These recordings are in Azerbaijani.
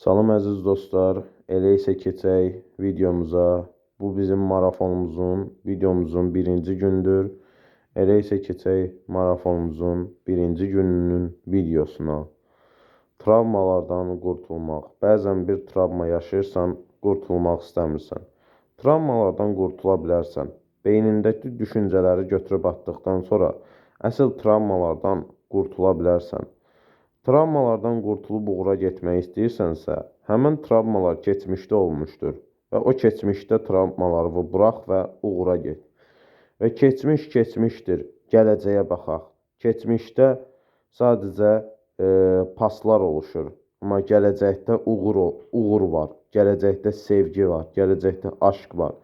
Salam əziz dostlar, elə isə keçək videomuza. Bu bizim marafonumuzun, videomuzun birinci gündür. Elə isə keçək marafonumuzun birinci gününün videosuna. Travmalardan qurtulmaq. Bəzən bir travma yaşayırsan, qurtulmaq istəmirsən. Travmalardan qurtula bilərsən. Beynindəki düşüncələri götürüb atdıqdan sonra əsl travmalardan qurtula bilərsən. Travmalardan qurtulub uğura getmək istəyirsənsə, həmin travmalar keçmişdə olmuşdur və o keçmişdə travmaları burax və uğura get. Və keçmiş keçmişdir, gələcəyə baxaq. Keçmişdə sadəcə e, paslar oluşur, amma gələcəkdə uğur uğur var, gələcəkdə sevgi var, gələcəkdə aşk var.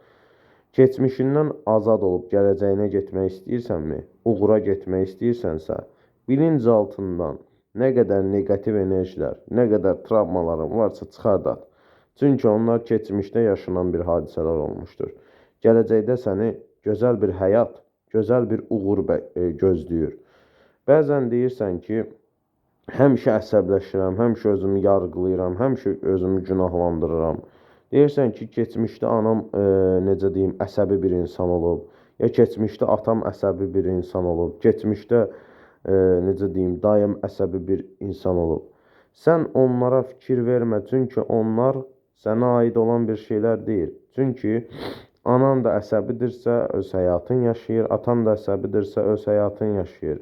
Keçmişindən azad olub gələcəyinə getmək istəyirsənmi? Uğura getmək istəyirsənsə, bilinc altından nə qədər neqativ enerjilər, nə qədər travmaların varsa çıxart at. Çünki onlar keçmişdə yaşanan bir hadisələr olmuşdur. Gələcəkdə səni gözəl bir həyat, gözəl bir uğur e, gözləyir. Bəzən deyirsən ki, həmişə əsəbləşirəm, həmişə özümü yargılayıram, həmişə özümü günahlandırıram. Deyirsən ki, keçmişdə anam e, necə deyim, əsəbi bir insan olub, ya keçmişdə atam əsəbi bir insan olub, keçmişdə necə deyim, dayım əsəbi bir insan olub. Sən onlara fikir vermə, çünki onlar sənə aid olan bir şeylər deyil. Çünki anan da əsəbidirsə öz həyatın yaşayır, atan da əsəbidirsə öz həyatın yaşayır.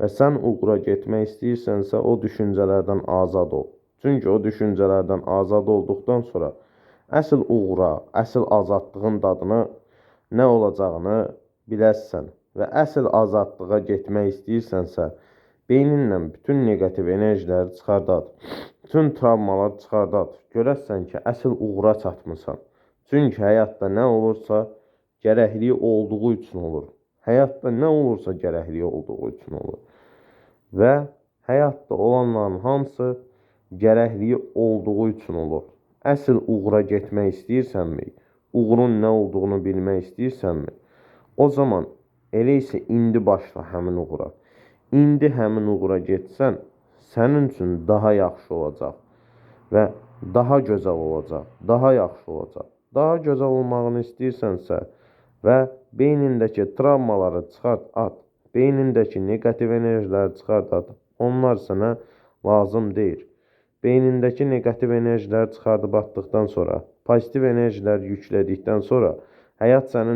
Və sən uğura getmək istəyirsənsə, o düşüncələrdən azad ol. Çünki o düşüncələrdən azad olduqdan sonra əsl uğura, əsl azadlığın dadını nə olacağını biləsən və əsl azadlığa getmək istəyirsənsə, beyninlə bütün neqativ enerjiləri çıxart at. Bütün travmaları çıxart at. Görəsən ki, əsl uğura çatmısan. Çünki həyatda nə olursa gərəkliyi olduğu üçün olur. Həyatda nə olursa gərəkliyi olduğu üçün olur. Və həyatda olanların hamısı gərəkliyi olduğu üçün olur. Əsl uğura getmək istəyirsənmi? Uğurun nə olduğunu bilmək istəyirsənmi? O zaman elə isə indi başla həmin uğura. İndi həmin uğura getsən, sənin üçün daha yaxşı olacaq və daha gözəl olacaq, daha yaxşı olacaq. Daha gözəl olmağını istəyirsənsə və beynindəki travmaları çıxart at. Beynindəki neqativ enerjiləri çıxart at. Onlar sənə lazım deyil. Beynindəki neqativ enerjiləri çıxardıb atdıqdan sonra, pozitiv enerjilər yüklədikdən sonra həyat sənin